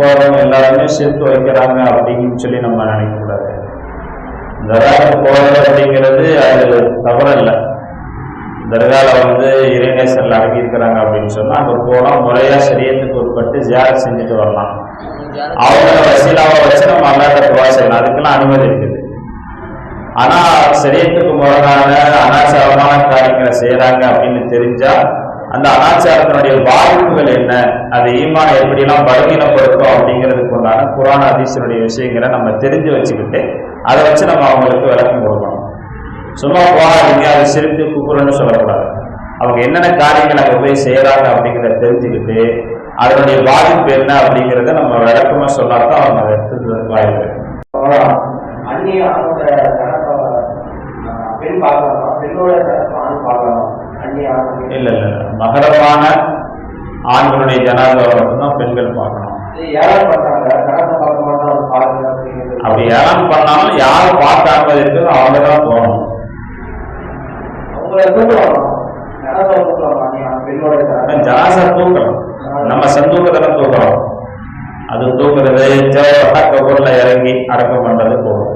போறவங்க எல்லாருமே சேர்த்து வைக்கிறாங்க அப்படின்னு சொல்லி நம்ம நினைக்கக்கூடாது. தராக்கு போறது அப்படிங்கிறது அது தவறில்லை. தர்கால வந்து இறைநேசர்கள் அடங்கியிருக்கிறாங்க அப்படின்னு சொன்னால் அங்கே போனால் முறையாக சரியத்துக்கு உட்பட்டு ஜியாரத் செஞ்சுட்டு வரலாம். அவங்க வசீலாவை வச்சு நம்ம அல்லாட்ட துவா செய்யலாம். அதுக்கெல்லாம் அனுமதி இருக்குது. ஆனால் சரியத்துக்கு முரணான அனாச்சாரமான காரியங்களை செய்கிறாங்க அப்படின்னு தெரிஞ்சால் அந்த அனாச்சாரத்தினுடைய பாதிப்புகள் என்ன? அது ஈமான எப்படியெல்லாம் பலவீனப்படுத்தும் அப்படிங்கிறதுக்கு உண்டான குரான அதிசனுடைய விஷயங்களை நம்ம தெரிஞ்சு வச்சுக்கிட்டு அதை வச்சு நம்ம அவங்களுக்கு விளக்கம் கொடுக்கணும். சும்மா போகாதீங்க அதை சிரித்து குக்குறன்னு சொல்லக்கூடாது. அவங்க என்னென்ன காரியங்கள் அங்கே போய் செய்யறாங்க அப்படிங்கிறத தெரிஞ்சுக்கிட்டு அதனுடைய பாதிப்பு என்ன அப்படிங்கிறத நம்ம விளக்கமா சொன்னாதான் அவங்க அதை எடுத்துக்கிறதுக்கு வாய்ப்பு அந்நிய பெண் பார்க்கலாம் பெண்ணோட ஆண் பார்க்கலாம் இல்ல இல்ல. மகரமான ஆண்களுடைய ஜனாதாவை மட்டும்தான் பெண்கள் பார்க்கணும். யாரும் அப்படி யாரும் பண்ணாலும் யார் பார்த்தாங்க இருக்குதோ அவங்க தான் போகணும் ஜனாசா தூக்கலாம் நம்ம சந்தூக்கத்தை தூக்கலாம் அது தூக்குறது கபூர்ல இறங்கி அடக்கம் பண்றது போகும்